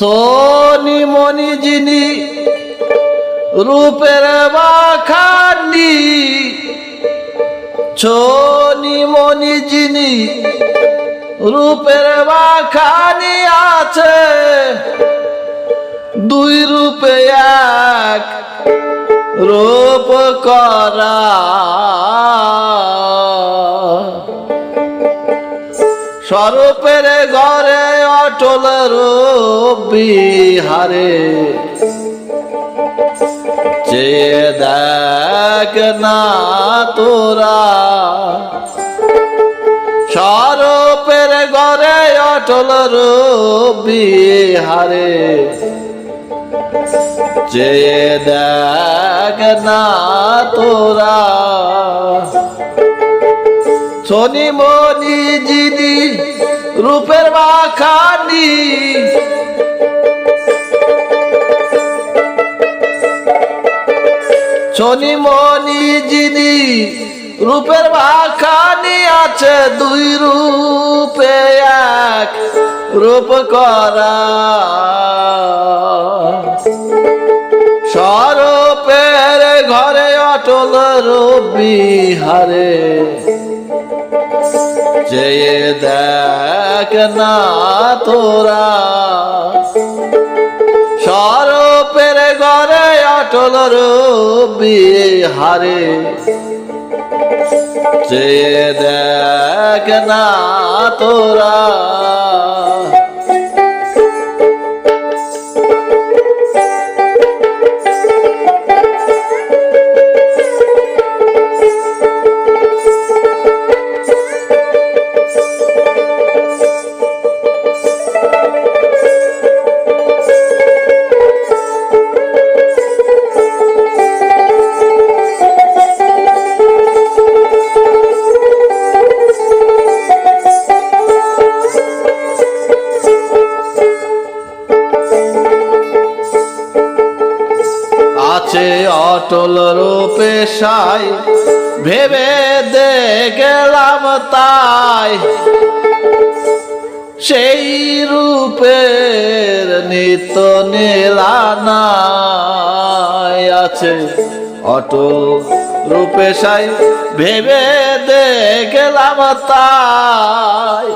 Sony যিনি রূপের বাখানি Sony মনি যিনি রূপের বাখানি আছে, দুই রূপে এক রূপ করা স্বরূপের ঘরে অটল বিহারে চেয়ে দেখ না তোরা, স্বরূপের ঘরে অটল বিহারে চেয়ে দেখ না তোরা শনি মনি যিনি রূপের বাখানি শনি মনি যিনি রূপের বাখানি আছে, দুই রূপে এক রূপ করা। স্বরূপের ঘরে অটল রূপ বিহারে। চেয়ে দেখ না তোরা। সরপের ঘরে অটল হারে যে দেখ না তোরা। অটল রূপে সাই, ভেবে দে গেলাম তাই। সেই রূপের নিত্য নীলানায় আছে। অটল রূপে সাই, ভেবে দে গেলাম তাই।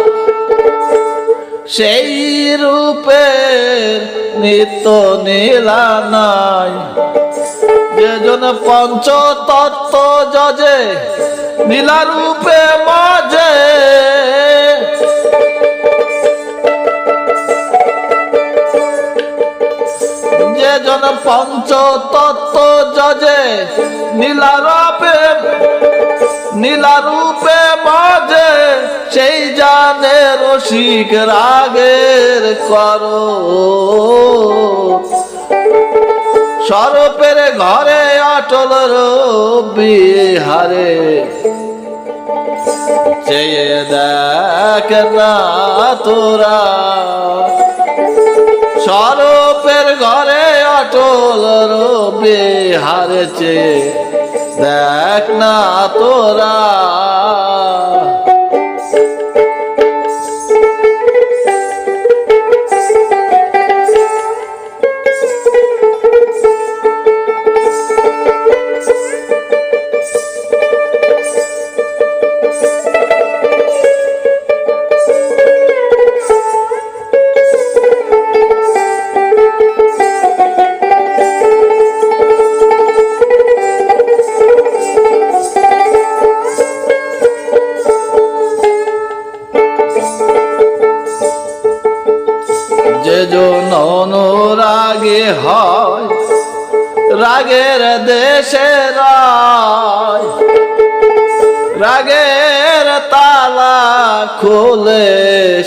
সেই রূপের নিত্য নীলানায় যেজন পঞ্চ তত্ত্ব যজে নীলা রূপে মজে যেজন পঞ্চ তত্ত্ব যজে নীলা রূপে নীলা রূপে জানে রসিক রাগের করো স্বরূপের ঘরে অটল রবি হারে। চেয়ে দেখ না তোরা। স্বরূপের ঘরে অটল রবি হারে। চেয়ে দেখ না তোরা। অনুরাগে হয়, রাগের দেশে রায়। রাগের তালা খুলে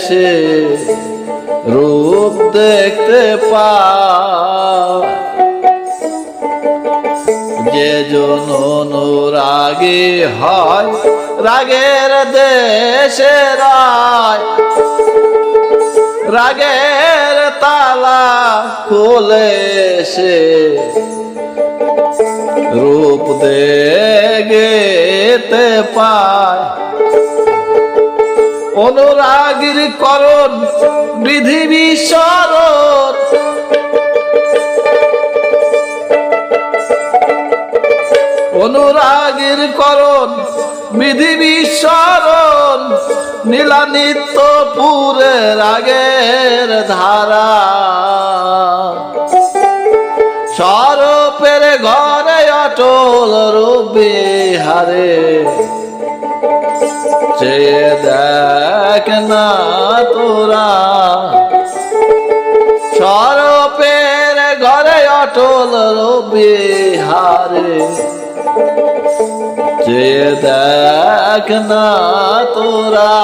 সে রূপ দেখতে পায়। যে জন অনুরাগে হয়, রাগের দেশে রায়। রাগের খুলে সে রূপ দে গেতে পায়। অনুরাগীর করণ পৃথিবী শরণ অনুরাগীর করণ পৃথিবী শরণ নীলানিত্য পুরে রাগের ধারা। সরপের ঘরে অটল রূপে হারে। চেয়ে দেখ না তোরা। সরপের ঘরে অটল রবি হারে। চেয়ে দেখ না তোরা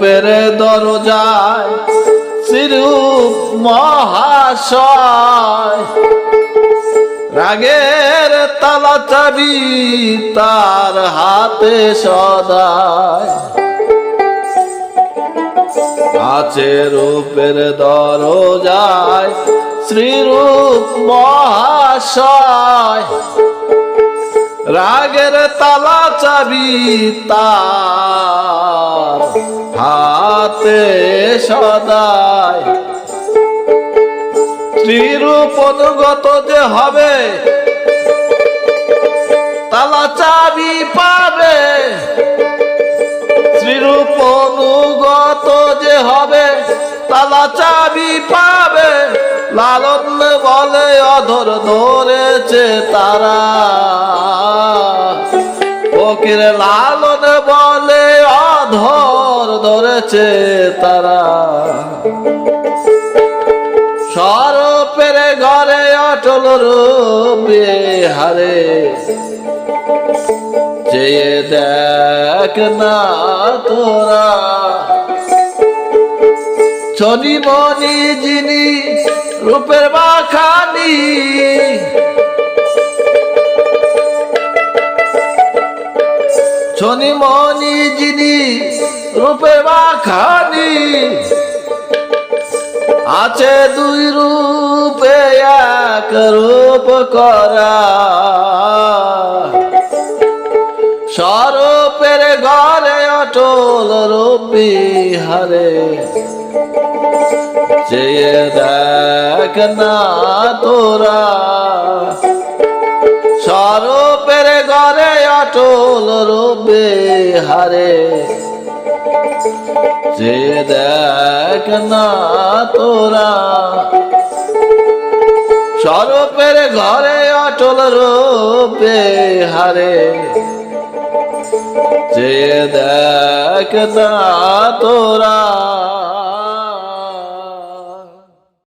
রূপের দরজায় শ্রীরূপ মহাশয়। রাগের তালা চাবি তার হাতে সদায়। আছে রূপের দরজায় শ্রীরূপ মহাশয়। রাগের তালা চাবি তার হাতে যে হবে, তালা চাবি পাবে। শ্রীরূপ অনুগত যে হবে, তালা চাবি পাবে। লালন বলে অধর ধরেছে তারা। ফকির লালন বলে ধরেছে তারা। সরপের ঘরে অটল রূপে হারে। চেয়ে দেখ না তোরা। ছনি মনি যিনি রূপের বাখানি ছনি মনি যিনি রূপের বাখানি আছে দুই রূপে এক রূপ করা। সরপের ঘরে অটল রূপি হারে। চেয়ে দেখ না তোরা। সরপের ঘরে অটল রূপে হারে। যে দেখ না তোরা স্বরূপের ঘরে অটল রূপে হারে। যে দেখ না তোরা